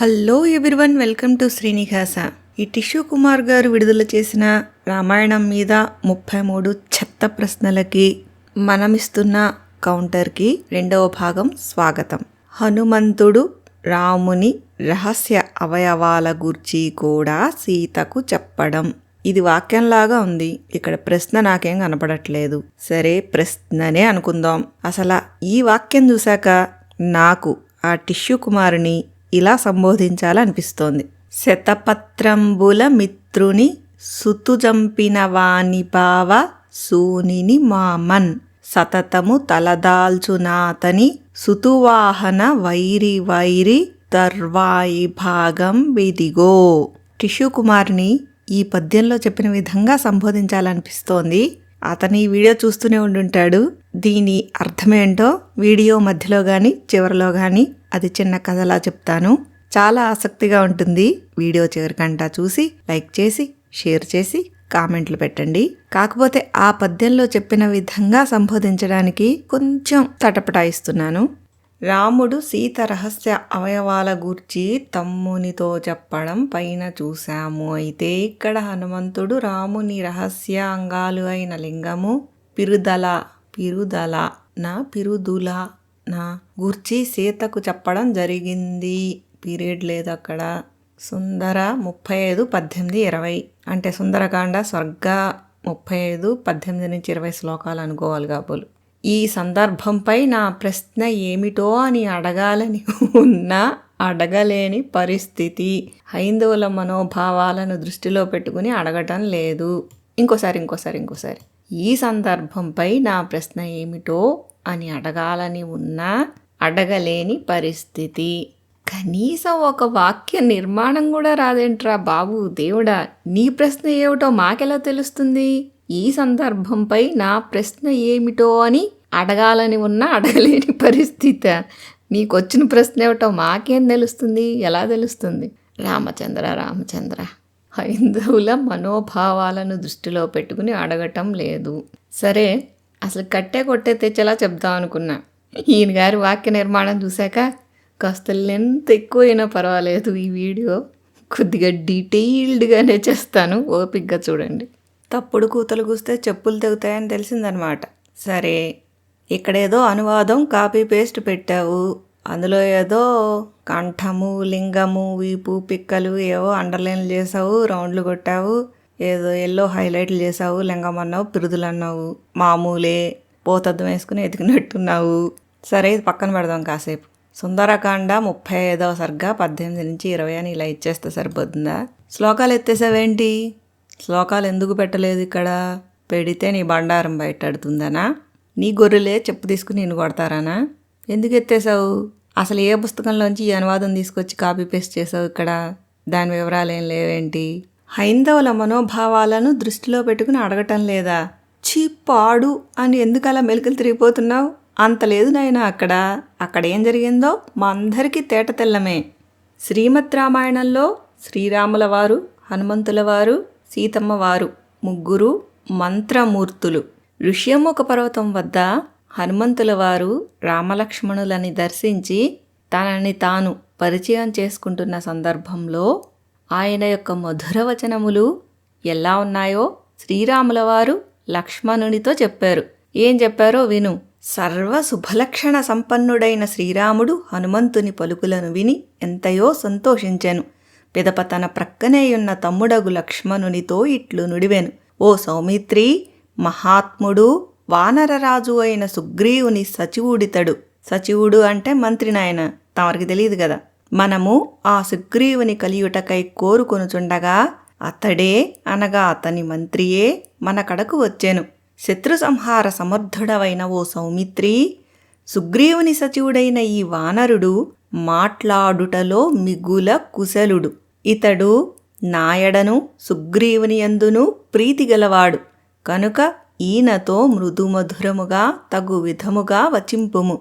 Hello everyone welcome to Srinivasa ఈ టిష్యూ కుమార్ గారు విడుదల చేసిన రామాయణం మీద ముప్పై మూడు చెత్త ప్రశ్నలకి మనమిస్తున్న కౌంటర్కి రెండవ భాగం స్వాగతం. హనుమంతుడు రాముని రహస్య అవయవాల గురించి కూడా సీతకు చెప్పడం. ఇది వాక్యంలాగా ఉంది. ఇక్కడ ప్రశ్న నాకేం కనపడట్లేదు. సరే ప్రశ్ననే అనుకుందాం. అసలు ఈ వాక్యం చూశాక నాకు ఆ టిష్యూ కుమారుని ఇలా సంబోధించాలనిపిస్తోంది. శతపత్రంబుల మిత్రుని సుతుజంపిన వాని బావ సూనిని మామన్. సతతము తలదాల్చునాతని సుతువాహన వైరి వైరి తర్వాయి భాగం విదిగో. టిష్యూ కుమార్ని ఈ పద్యంలో చెప్పిన విధంగా సంబోధించాలనిపిస్తోంది. అతని ఈ వీడియో చూస్తూనే ఉండుంటాడు. దీని అర్థమేంటో వీడియో మధ్యలో కానీ చివరిలో కానీ అది చిన్న కథలా చెప్తాను. చాలా ఆసక్తిగా ఉంటుంది వీడియో చివరికంటా చూసి లైక్ చేసి షేర్ చేసి కామెంట్లు పెట్టండి. కాకపోతే ఆ పద్యంలో చెప్పిన విధంగా సంబోధించడానికి కొంచెం తటపటాయిస్తున్నాను. రాముడు సీత రహస్య అవయవాల గూర్చి తమ్మునితో చెప్పడం పైన చూశాము. అయితే ఇక్కడ హనుమంతుడు రాముని రహస్య అంగాలు అయిన లింగము పిరుదల పిరుదల నా పిరుదుల నా గూర్చి సీతకు చెప్పడం జరిగింది. పీరియడ్ లేదు అక్కడ. సుందర ముప్పై ఐదు పద్దెనిమిది ఇరవై. అంటే సుందరకాండ స్వర్గ ముప్పై ఐదు పద్దెనిమిది నుంచి ఇరవై శ్లోకాలు అనుకోవాలి కాబోలు. ఈ సందర్భంపై నా ప్రశ్న ఏమిటో అని అడగాలని ఉన్నా అడగలేని పరిస్థితి. హైందవుల మనోభావాలను దృష్టిలో పెట్టుకుని అడగటం లేదు. ఇంకోసారి ఇంకోసారి ఇంకోసారి. ఈ సందర్భంపై నా ప్రశ్న ఏమిటో అని అడగాలని ఉన్నా అడగలేని పరిస్థితి. కనీసం ఒక వాక్య నిర్మాణం కూడా రాదేంట్రా బాబు? దేవుడా నీ ప్రశ్న ఏమిటో మాకెలా తెలుస్తుంది? ఈ సందర్భంపై నా ప్రశ్న ఏమిటో అని అడగాలని ఉన్నా అడగలేని పరిస్థితి. నీకు వచ్చిన ప్రశ్న ఏమిటో మాకేం తెలుస్తుంది? ఎలా తెలుస్తుంది? రామచంద్ర రామచంద్ర హైందవుల మనోభావాలను దృష్టిలో పెట్టుకుని అడగటం లేదు. సరే అసలు కట్టే కొట్టే తెచ్చేలా చెప్దాం అనుకున్నా. ఈయన గారి వాక్య నిర్మాణం చూశాక కాస్త లెంత్ ఎక్కువైనా పర్వాలేదు ఈ వీడియో. కొద్దిగా డీటెయిల్డ్గానే చేస్తాను ఓపిక్గా చూడండి. తప్పుడు కూతలు కూస్తే చెప్పులు తెగుతాయని తెలిసిందనమాట. సరే ఇక్కడ ఏదో అనువాదం కాపీ పేస్ట్ పెట్టావు. అందులో ఏదో కంఠము లింగము వీపు పిక్కలు ఏవో అండర్లైన్లు చేసావు రౌండ్లు కొట్టావు. ఏదో ఎల్లో హైలైట్లు చేసావు లింగం అన్నావు పిరుదులు అన్నావు మామూలే పోతద్దం వేసుకుని ఎతికినట్టున్నావు సరే ఇది పక్కన పెడదాం కాసేపు. సుందరకాండ ముప్పై ఐదవ సరిగ్గా పద్దెనిమిది నుంచి ఇరవై అని ఇలా ఇచ్చేస్తే సరిపోతుందా? శ్లోకాలు ఎత్తేసావేంటి? శ్లోకాలు ఎందుకు పెట్టలేదు ఇక్కడ? పెడితే నీ బండారం బయటడుతుందనా నీ గొర్రెలే చెప్పు తీసుకుని నేను కొడతారానా? ఎందుకు ఎత్తేసావు? అసలు ఏ పుస్తకంలోంచి ఈ అనువాదం తీసుకొచ్చి కాపీ పేస్ట్ చేసావు ఇక్కడ? దాని వివరాలు ఏం లేవేంటి? హైందవుల మనోభావాలను దృష్టిలో పెట్టుకుని అడగటం లేదా? చీ పాడు అని ఎందుకలా అలా మెలికలు తిరిగిపోతున్నావు? అంత లేదు నాయన అక్కడ. అక్కడ ఏం జరిగిందో మా అందరికీ తేట తెల్లమే. శ్రీమద్ రామాయణంలో శ్రీరాముల వారు హనుమంతుల వారు సీతమ్మ వారు ముగ్గురు మంత్రమూర్తులు. ఋష్యముఖ పర్వతం వద్ద హనుమంతుల వారు రామలక్ష్మణులని దర్శించి తనని తాను పరిచయం చేసుకుంటున్న సందర్భంలో ఆయన యొక్క మధుర వచనములు ఎలా ఉన్నాయో శ్రీరాముల వారు లక్ష్మణునితో చెప్పారు. ఏం చెప్పారో విను. సర్వ శుభలక్షణ సంపన్నుడైన శ్రీరాముడు హనుమంతుని పలుకులను విని ఎంతయో సంతోషించాను. పిదప తన ప్రక్కనేయున్న తమ్ముడగు లక్ష్మణునితో ఇట్లు నుడివెను. ఓ సౌమిత్రి మహాత్ముడు వానరరాజు అయిన సుగ్రీవుని సచివుడితడు. సచివుడు అంటే మంత్రి నాయన. తమరికి తెలియదు కదా? మనము ఆ సుగ్రీవుని కలియుటకై కోరుకొనుచుండగా అతడే అనగా అతని మంత్రియే మన కడకు వచ్చెను. శత్రు సంహార సమర్థుడవైన ఓ సౌమిత్రి సుగ్రీవుని సచివుడైన ఈ వానరుడు మాట్లాడుటలో మిగుల కుశలుడు. ఇతడు నాయడను సుగ్రీవుని యందును ప్రీతిగలవాడు కనుక ఈయనతో మృదుమధురముగా తగు విధముగా వచింపుము.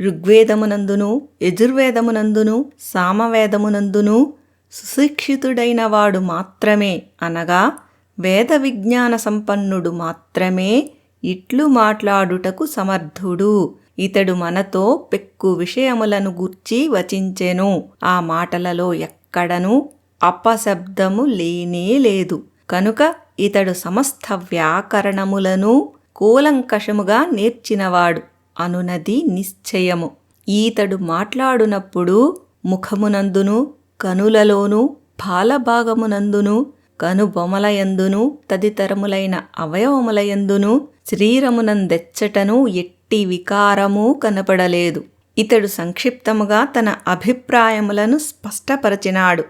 ఋగ్వేదమునందును యజుర్వేదమునందును సామవేదమునందును సుశిక్షితుడైన వాడు మాత్రమే అనగా వేద విజ్ఞాన సంపన్నుడు మాత్రమే ఇట్లు మాట్లాడుటకు సమర్థుడు. ఇతడు మనతో పెక్కు విషయములను గూర్చి వచించెను. ఆ మాటలలో ఎక్కడనూ అపశబ్దము లేనే లేదు. కనుక ఇతడు సమస్త వ్యాకరణములను కూలంకషముగా నేర్చినవాడు. అనునది నిశ్చయము. ఈతడు మాట్లాడునప్పుడు ముఖమునందును కనులలోను పాలభాగమునందును కనుబొమలయందును తదితరములైన అవయవములయందును శరీరమునందెచ్చటను ఎట్టి వికారము కనపడలేదు. ఇతడు సంక్షిప్తముగా తన అభిప్రాయములను స్పష్టపరచినాడు.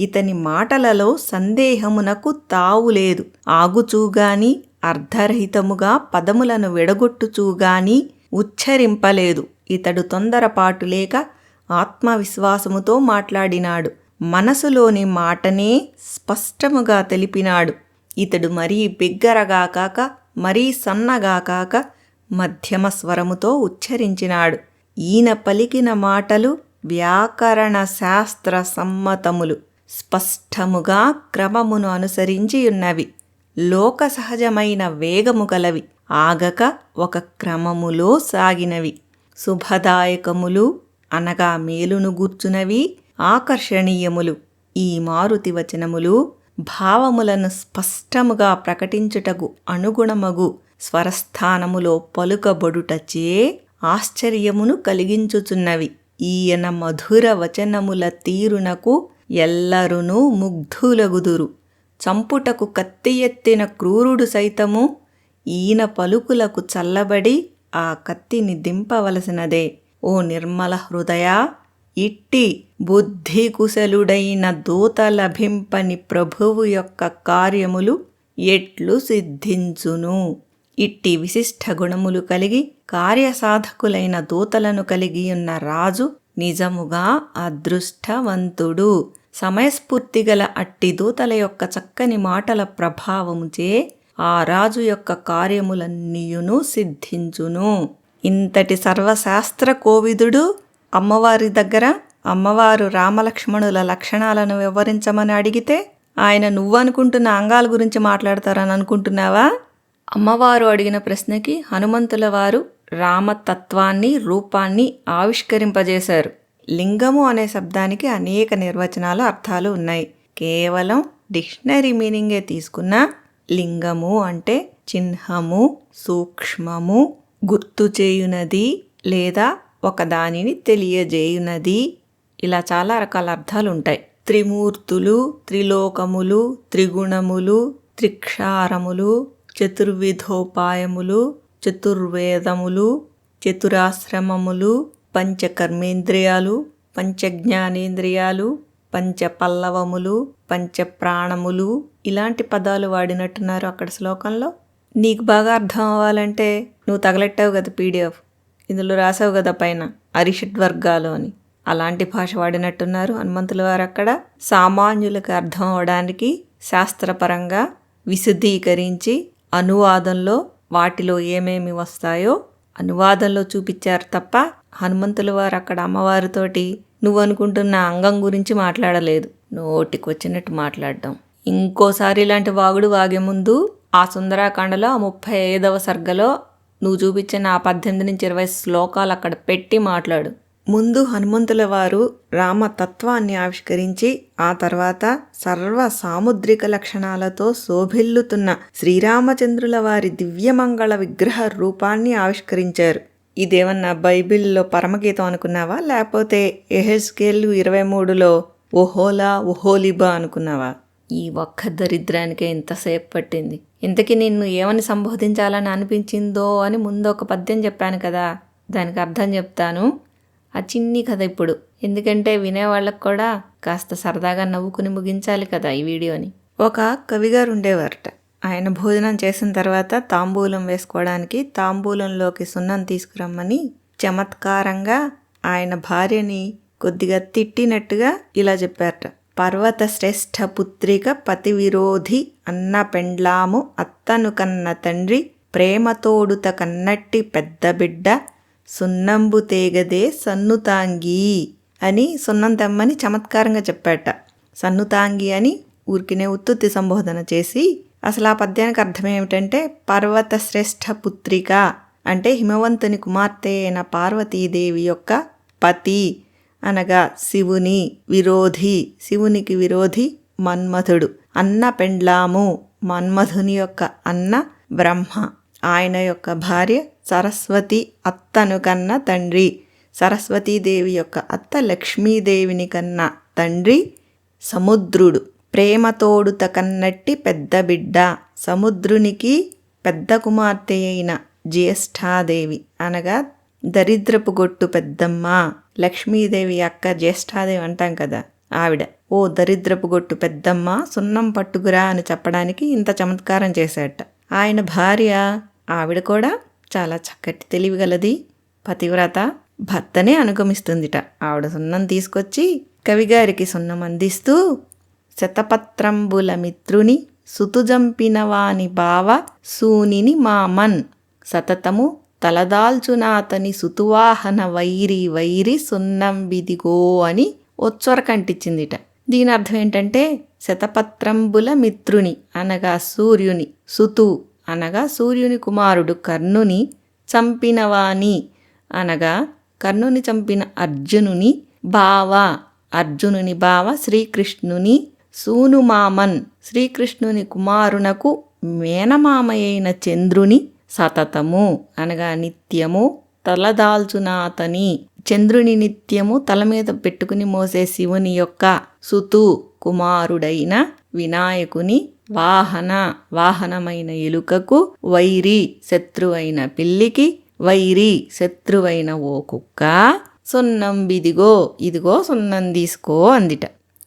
ఇతని మాటలలో సందేహమునకు తావులేదు ఆగుచూగాని అర్ధరహితముగా పదములను విడగొట్టుచూగాని ఉచ్చరింపలేదు. ఇతడు తొందరపాటు లేక ఆత్మవిశ్వాసముతో మాట్లాడినాడు. మనసులోని మాటనే స్పష్టముగా తెలిపినాడు. ఇతడు మరీ బిగ్గరగా కాక మరీ సన్నగా కాక మధ్యమ స్వరముతో ఉచ్చరించినాడు. ఈయన పలికిన మాటలు వ్యాకరణ శాస్త్ర సమ్మతములు. స్పష్టముగా క్రమమును అనుసరించి ఉన్నవి. లోక సహజమైన వేగము గలవి. ఆగక ఒక క్రమములో సాగినవి. శుభదాయకములు అనగా మేలును గూర్చునవి ఆకర్షణీయములు. ఈ మారుతి వచనములు భావములను స్పష్టముగా ప్రకటించుటకు అనుగుణమగు స్వరస్థానములో పలుకబడుటచే ఆశ్చర్యమును కలిగించుచున్నవి. ఈయన మధుర వచనముల తీరునకు ఎల్లరునూ ముగ్ధులగుదురు. చంపుటకు కత్తి ఎత్తిన క్రూరుడు సైతము ఈయన పలుకులకు చల్లబడి ఆ కత్తిని దింపవలసినదే. ఓ నిర్మల హృదయా ఇట్టి బుద్ధి కుశలుడైన దూత లభింపని ప్రభువు యొక్క కార్యములు ఎట్లు సిద్ధించును? ఇట్టి విశిష్ట గుణములు కలిగి కార్యసాధకులైన దూతలను కలిగి ఉన్న రాజు నిజముగా అదృష్టవంతుడు. సమయస్ఫూర్తి గల అట్టి దూతల యొక్క చక్కని మాటల ప్రభావముచే ఆ రాజు యొక్క కార్యములన్నీయును సిద్ధించును. ఇంతటి సర్వశాస్త్ర కోవిదుడు అమ్మవారి దగ్గర అమ్మవారు రామలక్ష్మణుల లక్షణాలను వివరించమని అడిగితే ఆయన నువ్వనుకుంటున్న అంగాల గురించి మాట్లాడతారని అనుకుంటున్నావా? అమ్మవారు అడిగిన ప్రశ్నకి హనుమంతుల వారు రామతత్వాన్ని రూపాన్ని ఆవిష్కరింపజేశారు. లింగము అనే శబ్దానికి అనేక నిర్వచనాలు అర్థాలు ఉన్నాయి. కేవలం డిక్షనరీ మీనింగే తీసుకున్న లింగము అంటే చిహ్నము సూక్ష్మము గుర్తు చేయునది లేదా ఒకదానిని తెలియజేయునది. ఇలా చాలా రకాల అర్థాలు ఉంటాయి. త్రిమూర్తులు త్రిలోకములు త్రిగుణములు త్రిక్షారములు చతుర్విధోపాయములు చతుర్వేదములు చతురాశ్రమములు పంచకర్మేంద్రియాలు పంచజ్ఞానేంద్రియాలు పంచపల్లవములు పంచప్రాణములు ఇలాంటి పదాలు వాడినట్టున్నారు అక్కడ శ్లోకంలో. నీకు బాగా అర్థం అవ్వాలంటే నువ్వు తగలెట్టావు కదా పీడిఎఫ్. ఇందులో రాసావు కదా పైన అరిషడ్ వర్గాలు అని. అలాంటి భాష వాడినట్టున్నారు హనుమంతుల వారు అక్కడ. సామాన్యులకు అర్థం అవడానికి శాస్త్రపరంగా విశుద్ధీకరించి అనువాదంలో వాటిలో ఏమేమి వస్తాయో అనువాదంలో చూపించారు తప్ప హనుమంతుల వారు అక్కడ అమ్మవారితోటి నువ్వు అనుకుంటున్న అంగం గురించి మాట్లాడలేదు. నోటికొచ్చినట్టు మాట్లాడడం. ఇంకోసారి ఇలాంటి వాగుడు వాగే ముందు ఆ సుందరాకాండలో ఆ ముప్పై ఐదవ సర్గలో నువ్వు చూపించిన ఆ పద్దెనిమిది నుంచి ఇరవై శ్లోకాలు అక్కడ పెట్టి మాట్లాడు. ముందు హనుమంతుల వారు రామ తత్వాన్ని ఆవిష్కరించి ఆ తర్వాత సర్వ సాముద్రిక లక్షణాలతో శోభిల్లుతున్న శ్రీరామచంద్రుల వారి దివ్యమంగళ విగ్రహ రూపాన్ని ఆవిష్కరించారు. ఇదేమన్నా బైబిల్లో పరమగీతం అనుకున్నావా? లేకపోతే ఎహెస్కేల్ ఇరవై మూడులో ఓహోలా ఓహోలిబా అనుకున్నావా? ఈ ఒక్క దరిద్రానికే ఇంతసేపు పట్టింది. ఇంతకీ నిన్ను ఏమని సంబోధించాలని అనిపించిందో అని ముందు ఒక పద్యం చెప్పాను కదా. దానికి అర్థం చెప్తాను. ఆ చిన్ని కథ ఇప్పుడు. ఎందుకంటే వినేవాళ్ళకు కూడా కాస్త సరదాగా నవ్వుకుని ముగించాలి కదా ఈ వీడియోని. ఒక కవిగారు ఉండేవారట. ఆయన భోజనం చేసిన తర్వాత తాంబూలం వేసుకోవడానికి తాంబూలంలోకి సున్నం తీసుకురమ్మని చమత్కారంగా ఆయన భార్యని కొద్దిగా తిట్టినట్టుగా ఇలా చెప్పారట. పర్వత శ్రేష్ఠ పుత్రిక పతి విరోధి అన్న పెండ్లాము అత్తను కన్న తండ్రి ప్రేమతోడుత కన్నట్టి పెద్ద బిడ్డ సున్నంబు తేగదే సన్నుతాంగి అని సున్నం తెమ్మని చమత్కారంగా చెప్పాట సన్నుతాంగి అని ఊరికినే ఉత్తుత్తి సంబోధన చేసి అసలు ఆ పద్యానికి అర్థం ఏమిటంటే పర్వత శ్రేష్ఠ పుత్రిక అంటే హిమవంతుని కుమార్తె అయిన పార్వతీదేవి యొక్క పతి అనగా శివుని విరోధి శివునికి విరోధి మన్మథుడు అన్న పెండ్లాము మన్మథుని యొక్క అన్న బ్రహ్మ. ఆయన యొక్క భార్య సరస్వతి అత్తను కన్న తండ్రి. సరస్వతీదేవి యొక్క అత్త లక్ష్మీదేవిని కన్న తండ్రి సముద్రుడు. ప్రేమతోడుత కన్నట్టి పెద్ద బిడ్డ సముద్రునికి పెద్ద కుమార్తె అయిన జ్యేష్ఠాదేవి అనగా దరిద్రపు గొట్టు పెద్దమ్మ లక్ష్మీదేవి అక్క జ్యేష్ఠాదేవి అంటాం కదా ఆవిడ. ఓ దరిద్రపు గొట్టు పెద్దమ్మ సున్నం పట్టుకురా అని చెప్పడానికి ఇంత చమత్కారం చేశాట. ఆయన భార్య ఆవిడ కూడా చాలా చక్కటి తెలివిగలది పతివ్రత భర్తనే అనుగమిస్తుందిట. ఆవిడ సున్నం తీసుకొచ్చి కవిగారికి సున్నం అందిస్తూ శతపత్రంబుల మిత్రుని సుతుజంపిన వాని బావ సూనిని మామన్. సతతము తలదాల్చునాతని సుతువాహన వైరి వైరి సున్నం విదిగో అని ఒచ్చొరకంటిచ్చిందిట దీని అర్థం ఏంటంటే శతపత్రంబుల మిత్రుని అనగా సూర్యుని సుతు అనగా సూర్యుని కుమారుడు కర్ణుని చంపినవాని అనగా కర్ణుని చంపిన అర్జునుని బావ. అర్జునుని బావ శ్రీకృష్ణుని సూనుమామన్ శ్రీకృష్ణుని కుమారునకు మేనమామయైన చంద్రుని సతతము అనగా నిత్యము తలదాల్చునాతని. చంద్రుని నిత్యము తల మీద పెట్టుకుని మోసే శివుని యొక్క సుతు కుమారుడైన వినాయకుని వాహన వాహనమైన ఎలుకకు వైరి శత్రువైన పిల్లికి వైరి శత్రువైన ఓ కుక్క. సున్నం బిదిగో ఇదిగో సున్నం తీసుకో అందిట.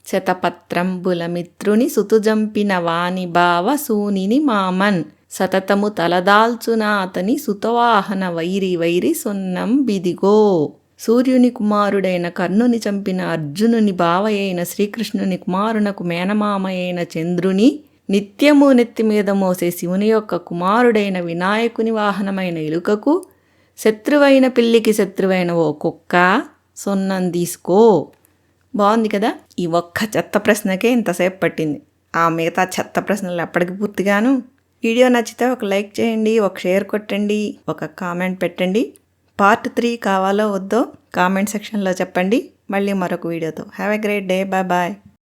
శతపత్రంబుల మిత్రుని సుతుజంపిన వాని భావ సూనిని మామన్. సతతము తలదాల్చున అతని సుతవాహన వైరి వైరి సున్నం బిదిగో. సూర్యుని కుమారుడైన కర్ణుని చంపిన అర్జునుని బావయైన శ్రీకృష్ణుని కుమారునకు మేనమామయైన చంద్రుని నిత్యము నెత్తి మీద మోసే శివుని యొక్క కుమారుడైన వినాయకుని వాహనమైన ఎలుకకు శత్రువైన పిల్లికి శత్రువైన ఓ కుక్క సున్నం తీసుకో. బాగుంది కదా? ఈ ఒక్క చెత్త ప్రశ్నకే ఇంతసేపు పట్టింది. ఆ మిగతా చెత్త ప్రశ్నలు ఎప్పటికి పూర్తిగాను. వీడియో నచ్చితే ఒక లైక్ చేయండి ఒక షేర్ కొట్టండి ఒక కామెంట్ పెట్టండి. పార్ట్ త్రీ కావాలో వద్దో కామెంట్ సెక్షన్లో చెప్పండి. మళ్ళీ మరొక వీడియోతో. Have a great day bye bye